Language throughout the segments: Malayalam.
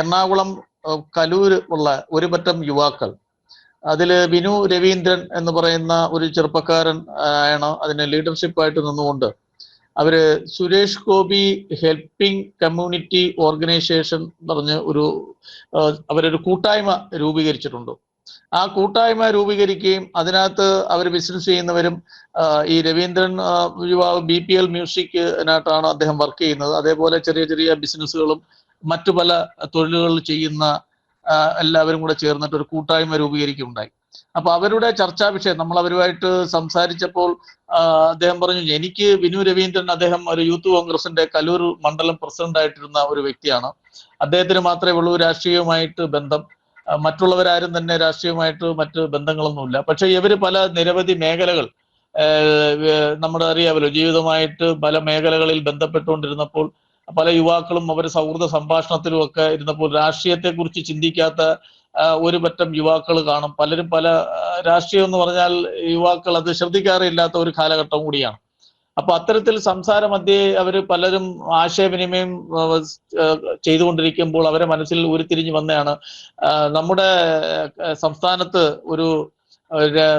എറണാകുളം കലൂർ ഉള്ള ഒരു പറ്റം യുവാക്കൾ. അതിൽ വിനു രവീന്ദ്രൻ എന്ന് പറയുന്ന ഒരു ചെറുപ്പക്കാരൻ ആണ് അതിന് ലീഡർഷിപ്പായിട്ട് നിന്നുകൊണ്ട്. അവർ Suresh Gopi helping community organisation പറഞ്ഞ് ഒരു അവരൊരു കൂട്ടായ്മ രൂപീകരിച്ചിട്ടുണ്ട്. ആ കൂട്ടായ്മ രൂപീകരിക്കുകയും അതിനകത്ത് അവർ ബിസിനസ് ചെയ്യുന്നവരും ഈ രവീന്ദ്രൻ യുവാവ് ബി പി എൽ മ്യൂസിക്കിനായിട്ടാണ് അദ്ദേഹം വർക്ക് ചെയ്യുന്നത്. അതേപോലെ ചെറിയ ചെറിയ ബിസിനസ്സുകളും മറ്റു പല തൊഴിലുകൾ ചെയ്യുന്ന എല്ലാവരും കൂടെ ചേർന്നിട്ട് ഒരു കൂട്ടായ്മ രൂപീകരിക്കുകയുണ്ടായി. അപ്പൊ അവരുടെ ചർച്ചാ വിഷയം നമ്മൾ അവരുമായിട്ട് സംസാരിച്ചപ്പോൾ അദ്ദേഹം പറഞ്ഞു എനിക്ക് വിനു രവീന്ദ്രൻ അദ്ദേഹം ഒരു യൂത്ത് കോൺഗ്രസിന്റെ കലൂർ മണ്ഡലം പ്രസിഡന്റ് ആയിട്ടിരുന്ന ഒരു വ്യക്തിയാണ്. അദ്ദേഹത്തിന് മാത്രമേ ഉള്ളൂ രാഷ്ട്രീയവുമായിട്ട് ബന്ധം. മറ്റുള്ളവരാരും തന്നെ രാഷ്ട്രീയമായിട്ട് മറ്റ് ബന്ധങ്ങളൊന്നുമില്ല. പക്ഷെ ഇവർ പല നിരവധി മേഖലകൾ നമ്മുടെ അറിയാമല്ലോ ജീവിതമായിട്ട് പല മേഖലകളിൽ ബന്ധപ്പെട്ടുകൊണ്ടിരുന്നപ്പോൾ പല യുവാക്കളും അവർ സൗഹൃദ സംഭാഷണത്തിലും ഒക്കെ ഇരുന്നപ്പോൾ രാഷ്ട്രീയത്തെ കുറിച്ച് ചിന്തിക്കാത്ത ഒരു പറ്റം യുവാക്കൾ കാണും. പലരും പല രാഷ്ട്രീയം എന്ന് പറഞ്ഞാൽ യുവാക്കൾ അത് ശ്രദ്ധിക്കാറില്ലാത്ത ഒരു കാലഘട്ടം കൂടിയാണ്. അപ്പൊ അത്തരത്തിൽ സംസാര മധ്യേ അവർ പലരും ആശയവിനിമയം ചെയ്തുകൊണ്ടിരിക്കുമ്പോൾ അവരെ മനസ്സിൽ ഉരുത്തിരിഞ്ഞു വന്നതാണ്. നമ്മുടെ സംസ്ഥാനത്ത് ഒരു,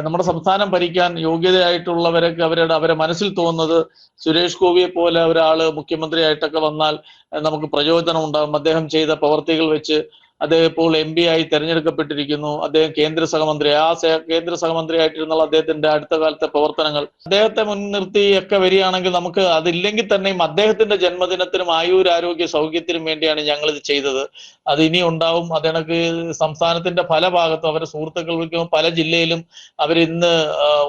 നമ്മുടെ സംസ്ഥാനം ഭരിക്കാൻ യോഗ്യതയായിട്ടുള്ളവരൊക്കെ അവരുടെ അവരെ മനസ്സിൽ തോന്നുന്നത് സുരേഷ് ഗോപിയെ പോലെ ഒരാൾ മുഖ്യമന്ത്രിയായിട്ടൊക്കെ വന്നാൽ നമുക്ക് പ്രചോദനം ഉണ്ടാകും. അദ്ദേഹം ചെയ്ത പ്രവർത്തികൾ വെച്ച് അദ്ദേഹം ഇപ്പോൾ എം പി ആയി തെരഞ്ഞെടുക്കപ്പെട്ടിരിക്കുന്നു. അദ്ദേഹം കേന്ദ്ര സഹമന്ത്രി. ആ കേന്ദ്ര സഹമന്ത്രിയായിട്ടിരുന്നുള്ള അദ്ദേഹത്തിന്റെ അടുത്ത കാലത്തെ പ്രവർത്തനങ്ങൾ. അദ്ദേഹത്തെ മുൻനിർത്തി ഒക്കെ വരികയാണെങ്കിൽ നമുക്ക് അതില്ലെങ്കിൽ തന്നെയും അദ്ദേഹത്തിന്റെ ജന്മദിനത്തിനും ആയുരാരോഗ്യ സൗഖ്യത്തിനും വേണ്ടിയാണ് ഞങ്ങൾ ഇത് ചെയ്തത്. അത് ഇനി ഉണ്ടാവും. അതെനക്ക് സംസ്ഥാനത്തിന്റെ പല ഭാഗത്തും അവരുടെ സുഹൃത്തുക്കൾ വിളിക്കുമ്പോൾ പല ജില്ലയിലും അവർ ഇന്ന്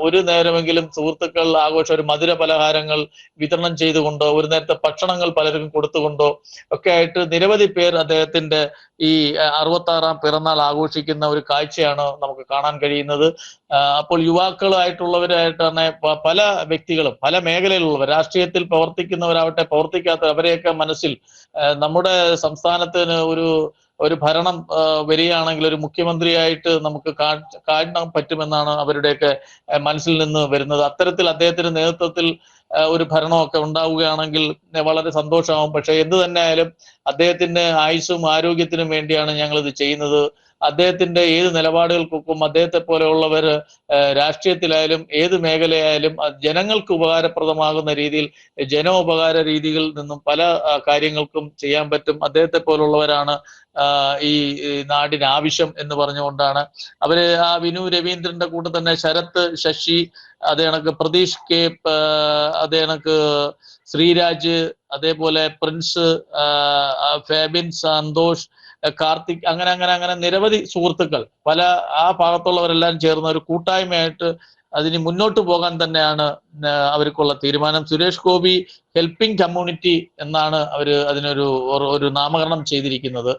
ഒരു നേരമെങ്കിലും സുഹൃത്തുക്കൾ ആഘോഷം ഒരു മധുര പലഹാരങ്ങൾ വിതരണം ചെയ്തുകൊണ്ടോ ഒരു നേരത്തെ ഭക്ഷണങ്ങൾ പലർക്കും കൊടുത്തുകൊണ്ടോ ഒക്കെ ആയിട്ട് നിരവധി പേർ അദ്ദേഹത്തിന്റെ ഈ അറുപത്തി ആറാം പിറന്നാൾ ആഘോഷിക്കുന്ന ഒരു കാഴ്ചയാണ് നമുക്ക് കാണാൻ കഴിയുന്നത്. അപ്പോൾ യുവാക്കളായിട്ടുള്ളവരായിട്ട് തന്നെ പല വ്യക്തികളും പല മേഖലയിലുള്ളവർ രാഷ്ട്രീയത്തിൽ പ്രവർത്തിക്കുന്നവരാവട്ടെ പ്രവർത്തിക്കാത്ത അവരെയൊക്കെ മനസ്സിൽ നമ്മുടെ സംസ്ഥാനത്തിന് ഒരു ഒരു ഭരണം വരികയാണെങ്കിൽ ഒരു മുഖ്യമന്ത്രിയായിട്ട് നമുക്ക് കാണാൻ പറ്റുമെന്നാണ് അവരുടെയൊക്കെ മനസ്സിൽ നിന്ന് വരുന്നത്. അത്തരത്തിൽ അദ്ദേഹത്തിന്റെ നേതൃത്വത്തിൽ ഒരു ഭരണമൊക്കെ ഉണ്ടാവുകയാണെങ്കിൽ വളരെ സന്തോഷമാവും. പക്ഷെ എന്ത് തന്നെ ആയാലും അദ്ദേഹത്തിന്റെ ആയുസ്സും ആരോഗ്യത്തിനും വേണ്ടിയാണ് ഞങ്ങൾ ഇത് ചെയ്യുന്നത്. അദ്ദേഹത്തിന്റെ ഏത് നിലപാടുകൾക്കൊപ്പം അദ്ദേഹത്തെ പോലെയുള്ളവർ രാഷ്ട്രീയത്തിലായാലും ഏത് മേഖലയായാലും ജനങ്ങൾക്ക് ഉപകാരപ്രദമാകുന്ന രീതിയിൽ ജനോപകാര രീതികളിൽ നിന്നും പല കാര്യങ്ങൾക്കും ചെയ്യാൻ പറ്റും. അദ്ദേഹത്തെ പോലുള്ളവരാണ് ഈ നാടിന് ആവശ്യം എന്ന് പറഞ്ഞുകൊണ്ടാണ്. അവർ ആ വിനു രവീന്ദ്രന്റെ കൂടെ തന്നെ ശരത് ശശി അതേ കണക്ക് പ്രതീഷ് കെ അതേ കണക്ക് ശ്രീരാജ് അതേപോലെ പ്രിൻസ് ആ, സന്തോഷ് കാർത്തിക് അങ്ങനെ അങ്ങനെ അങ്ങനെ നിരവധി സുഹൃത്തുക്കൾ. പല ആ ഭാഗത്തുള്ളവരെല്ലാം ചേർന്ന ഒരു കൂട്ടായ്മയായിട്ട് അതിന് മുന്നോട്ട് പോകാൻ തന്നെയാണ് അവർക്കുള്ള തീരുമാനം. സുരേഷ് ഗോപി ഹെൽപ്പിംഗ് കമ്മ്യൂണിറ്റി എന്നാണ് അവർ അതിനൊരു ഒരു നാമകരണം ചെയ്തിരിക്കുന്നത്.